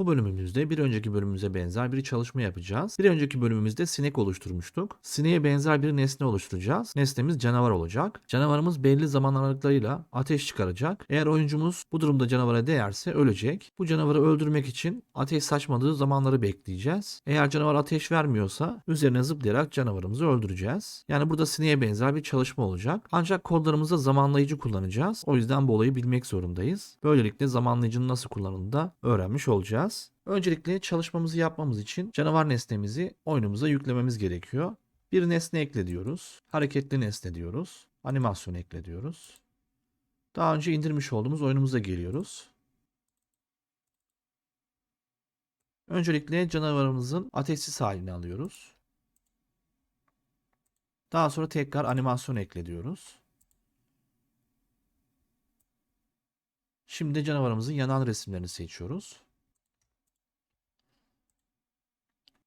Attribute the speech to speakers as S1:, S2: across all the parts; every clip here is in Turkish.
S1: Bu bölümümüzde bir önceki bölümümüze benzer bir çalışma yapacağız. Bir önceki bölümümüzde sinek oluşturmuştuk. Sineğe benzer bir nesne oluşturacağız. Nesnemiz canavar olacak. Canavarımız belli zaman aralıklarıyla ateş çıkaracak. Eğer oyuncumuz bu durumda canavara değerse ölecek. Bu canavarı öldürmek için ateş saçmadığı zamanları bekleyeceğiz. Eğer canavar ateş vermiyorsa üzerine zıplayarak canavarımızı öldüreceğiz. Yani burada sineğe benzer bir çalışma olacak. Ancak kodlarımızda zamanlayıcı kullanacağız. O yüzden bu olayı bilmek zorundayız. Böylelikle zamanlayıcının nasıl kullanıldığını da öğrenmiş olacağız. Öncelikle çalışmamızı yapmamız için canavar nesnemizi oyunumuza yüklememiz gerekiyor. Bir nesne ekle diyoruz. Hareketli nesne diyoruz. Animasyon ekle diyoruz. Daha önce indirmiş olduğumuz oyunumuza geliyoruz. Öncelikle canavarımızın ateşsiz halini alıyoruz. Daha sonra tekrar animasyon ekle diyoruz. Şimdi canavarımızın yanan resimlerini seçiyoruz.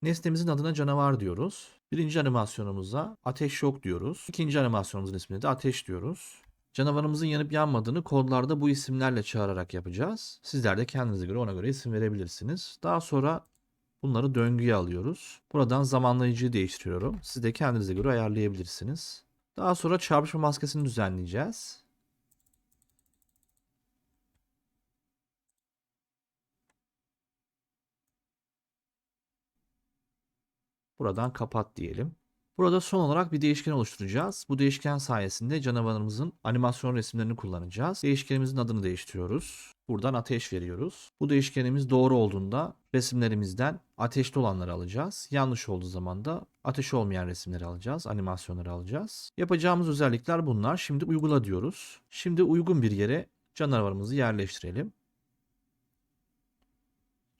S1: Nesnemizin adına canavar diyoruz. Birinci animasyonumuza ateş yok diyoruz. İkinci animasyonumuzun ismine de ateş diyoruz. Canavarımızın yanıp yanmadığını kodlarda bu isimlerle çağırarak yapacağız. Sizler de kendinize göre ona göre isim verebilirsiniz. Daha sonra bunları döngüye alıyoruz. Buradan zamanlayıcıyı değiştiriyorum. Siz de kendinize göre ayarlayabilirsiniz. Daha sonra çarpışma maskesini düzenleyeceğiz. Buradan kapat diyelim. Burada son olarak bir değişken oluşturacağız. Bu değişken sayesinde canavarımızın animasyon resimlerini kullanacağız. Değişkenimizin adını değiştiriyoruz. Buradan ateş veriyoruz. Bu değişkenimiz doğru olduğunda resimlerimizden ateşli olanları alacağız. Yanlış olduğu zaman da ateş olmayan resimleri alacağız, animasyonları alacağız. Yapacağımız özellikler bunlar. Şimdi uygula diyoruz. Şimdi uygun bir yere canavarımızı yerleştirelim.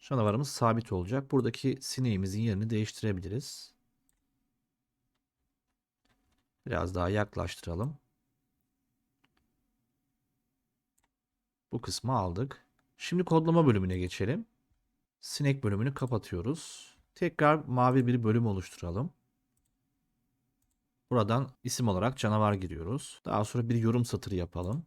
S1: Canavarımız sabit olacak. Buradaki sineğimizin yerini değiştirebiliriz. Biraz daha yaklaştıralım. Bu kısmı aldık. Şimdi kodlama bölümüne geçelim. Sinek bölümünü kapatıyoruz. Tekrar mavi bir bölüm oluşturalım. Buradan isim olarak canavar giriyoruz. Daha sonra bir yorum satırı yapalım.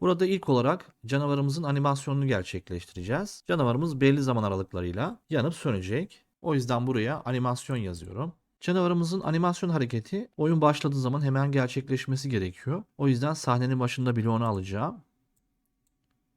S1: Burada ilk olarak canavarımızın animasyonunu gerçekleştireceğiz. Canavarımız belli zaman aralıklarıyla yanıp sönecek. O yüzden buraya animasyon yazıyorum. Canavarımızın animasyon hareketi oyun başladığı zaman hemen gerçekleşmesi gerekiyor. O yüzden sahnenin başında bloğunu alacağım.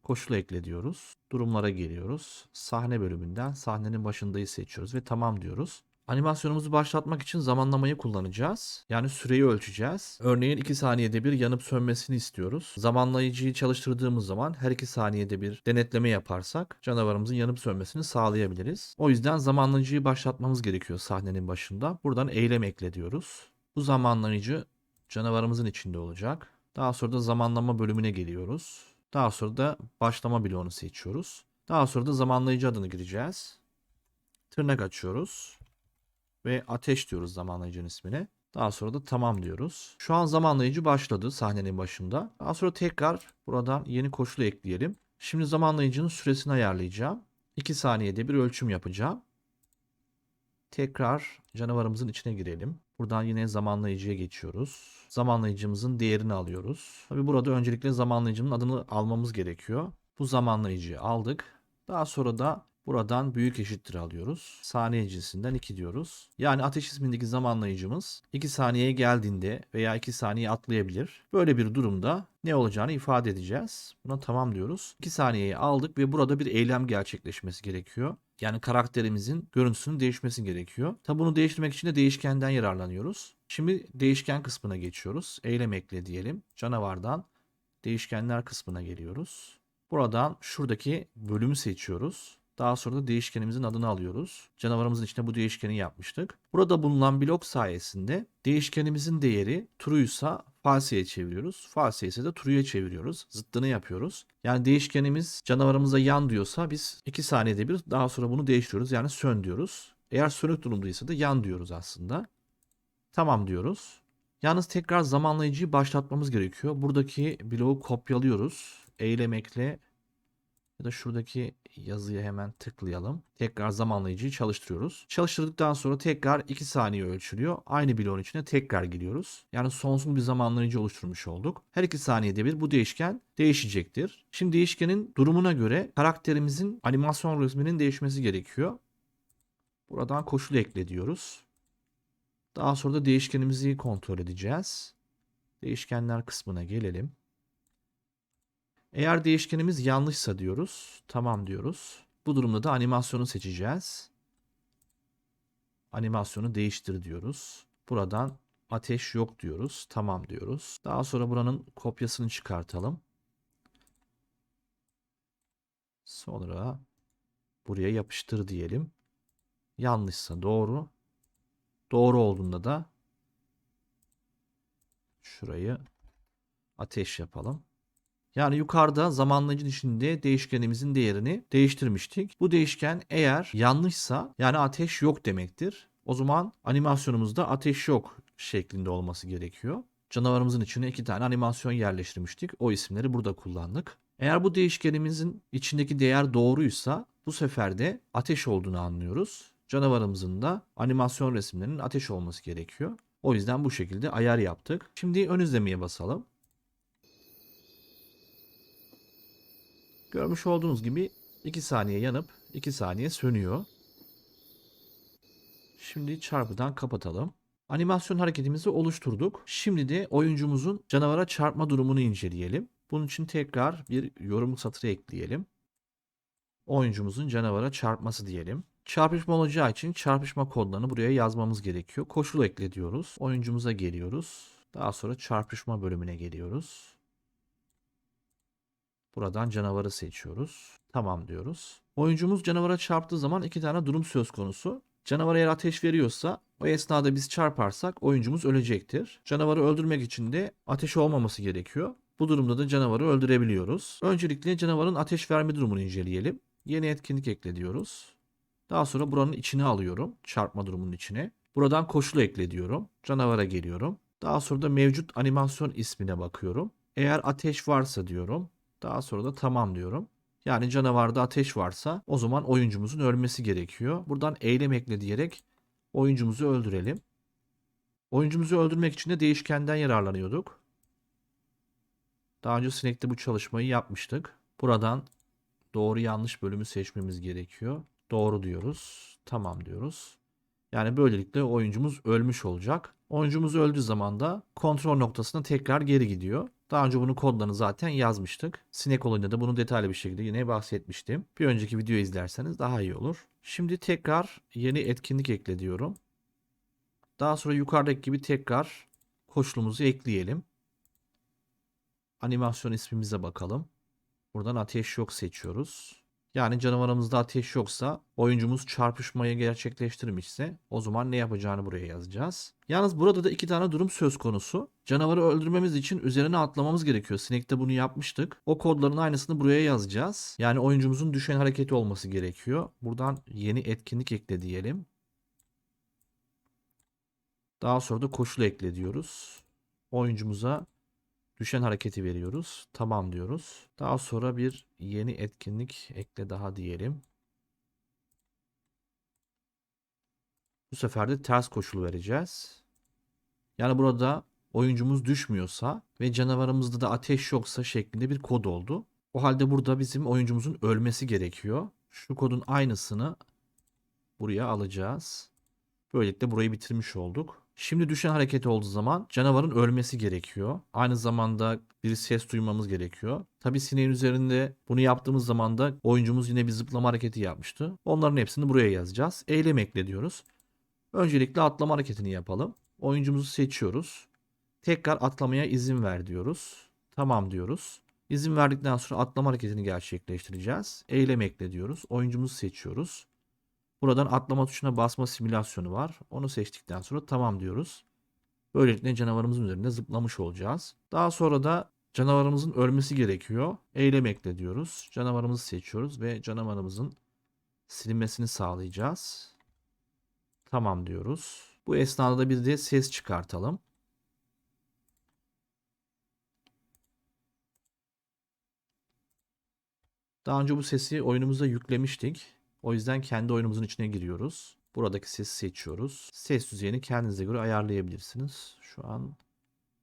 S1: Koşulu ekle diyoruz. Durumlara geliyoruz. Sahne bölümünden sahnenin başındayı seçiyoruz ve tamam diyoruz. Animasyonumuzu başlatmak için zamanlamayı kullanacağız. Yani süreyi ölçeceğiz. Örneğin 2 saniyede bir yanıp sönmesini istiyoruz. Zamanlayıcıyı çalıştırdığımız zaman her 2 saniyede bir denetleme yaparsak canavarımızın yanıp sönmesini sağlayabiliriz. O yüzden zamanlayıcıyı başlatmamız gerekiyor sahnenin başında. Buradan eylem ekle diyoruz. Bu zamanlayıcı canavarımızın içinde olacak. Daha sonra da zamanlama bölümüne geliyoruz. Daha sonra da başlama bloğunu seçiyoruz. Daha sonra da zamanlayıcı adını gireceğiz. Tırnak açıyoruz ve ateş diyoruz zamanlayıcının ismine. Daha sonra da tamam diyoruz. Şu an zamanlayıcı başladı sahnenin başında. Daha sonra tekrar buradan yeni koşulu ekleyelim. Şimdi zamanlayıcının süresini ayarlayacağım. 2 saniyede bir ölçüm yapacağım. Tekrar canavarımızın içine girelim. Buradan yine zamanlayıcıya geçiyoruz. Zamanlayıcımızın değerini alıyoruz. Tabi burada öncelikle zamanlayıcının adını almamız gerekiyor. Bu zamanlayıcıyı aldık. Daha sonra da Buradan büyük eşittir alıyoruz. Saniye cinsinden 2 diyoruz. Yani ateş ismindeki zamanlayıcımız 2 saniyeye geldiğinde veya 2 saniye atlayabilir. Böyle bir durumda ne olacağını ifade edeceğiz. Buna tamam diyoruz. 2 saniyeyi aldık ve burada bir eylem gerçekleşmesi gerekiyor. Yani karakterimizin görüntüsünün değişmesi gerekiyor. Tabi bunu değiştirmek için de değişkenden yararlanıyoruz. Şimdi değişken kısmına geçiyoruz. Eylem ekle diyelim. Canavardan değişkenler kısmına geliyoruz. Buradan şuradaki bölümü seçiyoruz. Daha sonra da değişkenimizin adını alıyoruz. Canavarımızın içine bu değişkeni yapmıştık. Burada bulunan blok sayesinde değişkenimizin değeri true'ysa false'ye çeviriyoruz. False ise de true'ye çeviriyoruz. Zıttını yapıyoruz. Yani değişkenimiz canavarımıza yan diyorsa biz 2 saniyede bir daha sonra bunu değiştiriyoruz. Yani sön diyoruz. Eğer sönük durumdaysa da yan diyoruz aslında. Tamam diyoruz. Yalnız tekrar zamanlayıcıyı başlatmamız gerekiyor. Buradaki bloğu kopyalıyoruz. Eylem ekle ya da şuradaki yazıya hemen tıklayalım. Tekrar zamanlayıcıyı çalıştırıyoruz. Çalıştırdıktan sonra tekrar 2 saniye ölçülüyor. Aynı bloğun içine tekrar giriyoruz. Yani sonsuz bir zamanlayıcı oluşturmuş olduk. Her 2 saniyede bir bu değişken değişecektir. Şimdi değişkenin durumuna göre karakterimizin animasyon resminin değişmesi gerekiyor. Buradan koşul ekle diyoruz. Daha sonra da değişkenimizi kontrol edeceğiz. Değişkenler kısmına gelelim. Eğer değişkenimiz yanlışsa diyoruz. Tamam diyoruz. Bu durumda da animasyonu seçeceğiz. Animasyonu değiştir diyoruz. Buradan ateş yok diyoruz. Tamam diyoruz. Daha sonra buranın kopyasını çıkartalım. Sonra buraya yapıştır diyelim. Yanlışsa doğru. Doğru olduğunda da şurayı ateş yapalım. Yani yukarıda zamanlayıcı içinde değişkenimizin değerini değiştirmiştik. Bu değişken eğer yanlışsa yani ateş yok demektir. O zaman animasyonumuzda ateş yok şeklinde olması gerekiyor. Canavarımızın içine iki tane animasyon yerleştirmiştik. O isimleri burada kullandık. Eğer bu değişkenimizin içindeki değer doğruysa bu sefer de ateş olduğunu anlıyoruz. Canavarımızın da animasyon resimlerinin ateş olması gerekiyor. O yüzden bu şekilde ayar yaptık. Şimdi ön izlemeye basalım. Görmüş olduğunuz gibi 2 saniye yanıp 2 saniye sönüyor. Şimdi çarpıdan kapatalım. Animasyon hareketimizi oluşturduk. Şimdi de oyuncumuzun canavara çarpma durumunu inceleyelim. Bunun için tekrar bir yorum satırı ekleyelim. Oyuncumuzun canavara çarpması diyelim. Çarpışma olacağı için çarpışma kodlarını buraya yazmamız gerekiyor. Koşul ekle diyoruz. Oyuncumuza geliyoruz. Daha sonra çarpışma bölümüne geliyoruz. Buradan canavarı seçiyoruz. Tamam diyoruz. Oyuncumuz canavara çarptığı zaman iki tane durum söz konusu. Canavar eğer ateş veriyorsa o esnada biz çarparsak oyuncumuz ölecektir. Canavarı öldürmek için de ateş olmaması gerekiyor. Bu durumda da canavarı öldürebiliyoruz. Öncelikle canavarın ateş verme durumunu inceleyelim. Yeni etkinlik ekle diyoruz. Daha sonra buranın içine alıyorum. Çarpma durumunun içine. Buradan koşul ekle diyorum. Canavara geliyorum. Daha sonra da mevcut animasyon ismine bakıyorum. Eğer ateş varsa diyorum. Daha sonra da tamam diyorum. Yani canavarda ateş varsa o zaman oyuncumuzun ölmesi gerekiyor. Buradan eylem ekle diyerek oyuncumuzu öldürelim. Oyuncumuzu öldürmek için de değişkenden yararlanıyorduk. Daha önce Snake'de bu çalışmayı yapmıştık. Buradan doğru yanlış bölümü seçmemiz gerekiyor. Doğru diyoruz. Tamam diyoruz. Yani böylelikle oyuncumuz ölmüş olacak. Oyuncumuz öldüğü zaman da kontrol noktasına tekrar geri gidiyor. Daha önce bunun kodlarını zaten yazmıştık. Sinek olayında da bunu detaylı bir şekilde yine bahsetmiştim. Bir önceki videoyu izlerseniz daha iyi olur. Şimdi tekrar yeni etkinlik ekle diyorum. Daha sonra yukarıdaki gibi tekrar koşulumuzu ekleyelim. Animasyon ismimize bakalım. Buradan ateş yok seçiyoruz. Yani canavarımızda ateş yoksa oyuncumuz çarpışmayı gerçekleştirmişse o zaman ne yapacağını buraya yazacağız. Yalnız burada da iki tane durum söz konusu. Canavarı öldürmemiz için üzerine atlamamız gerekiyor. Snake'de bunu yapmıştık. O kodların aynısını buraya yazacağız. Yani oyuncumuzun düşen hareketi olması gerekiyor. Buradan yeni etkinlik ekle diyelim. Daha sonra da koşul ekle diyoruz. Oyuncumuza Düşen hareketi veriyoruz. Tamam diyoruz. Daha sonra bir yeni etkinlik ekle daha diyelim. Bu sefer de ters koşul vereceğiz. Yani burada oyuncumuz düşmüyorsa ve canavarımızda da ateş yoksa şeklinde bir kod oldu. O halde burada bizim oyuncumuzun ölmesi gerekiyor. Şu kodun aynısını buraya alacağız. Böylelikle burayı bitirmiş olduk. Şimdi düşen hareket olduğu zaman canavarın ölmesi gerekiyor. Aynı zamanda bir ses duymamız gerekiyor. Tabi sineğin üzerinde bunu yaptığımız zaman da oyuncumuz yine bir zıplama hareketi yapmıştı. Onların hepsini buraya yazacağız. Eylem ekle diyoruz. Öncelikle atlama hareketini yapalım. Oyuncumuzu seçiyoruz. Tekrar atlamaya izin ver diyoruz. Tamam diyoruz. İzin verdikten sonra atlama hareketini gerçekleştireceğiz. Eylem ekle diyoruz. Oyuncumuzu seçiyoruz. Buradan atlama tuşuna basma simülasyonu var. Onu seçtikten sonra tamam diyoruz. Böylelikle canavarımızın üzerinde zıplamış olacağız. Daha sonra da canavarımızın ölmesi gerekiyor. Eylem ekle diyoruz. Canavarımızı seçiyoruz ve canavarımızın silinmesini sağlayacağız. Tamam diyoruz. Bu esnada da bir de ses çıkartalım. Daha önce bu sesi oyunumuza yüklemiştik. O yüzden kendi oyunumuzun içine giriyoruz. Buradaki sesi seçiyoruz. Ses düzeyini kendinize göre ayarlayabilirsiniz. Şu an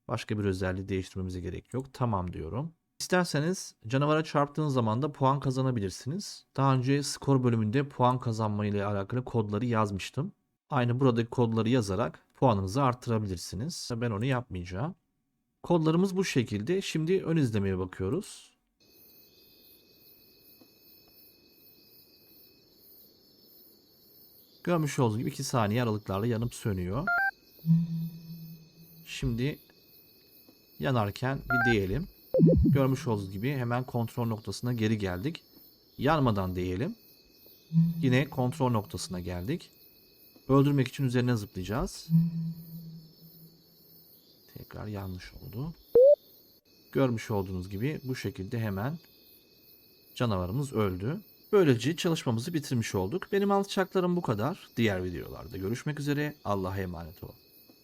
S1: başka bir özelliği değiştirmemize gerek yok. Tamam diyorum. İsterseniz canavara çarptığınız zaman da puan kazanabilirsiniz. Daha önce skor bölümünde puan kazanma ile alakalı kodları yazmıştım. Aynı buradaki kodları yazarak puanınızı arttırabilirsiniz. Ben onu yapmayacağım. Kodlarımız bu şekilde. Şimdi ön izlemeye bakıyoruz. Görmüş olduğunuz gibi 2 saniye aralıklarla yanıp sönüyor. Şimdi yanarken bir diyelim. Görmüş olduğunuz gibi hemen kontrol noktasına geri geldik. Yanmadan diyelim. Yine kontrol noktasına geldik. Öldürmek için üzerine zıplayacağız. Tekrar yanlış oldu. Görmüş olduğunuz gibi bu şekilde hemen canavarımız öldü. Böylece çalışmamızı bitirmiş olduk. Benim alçaklarım bu kadar. Diğer videolarda görüşmek üzere. Allah'a emanet olun.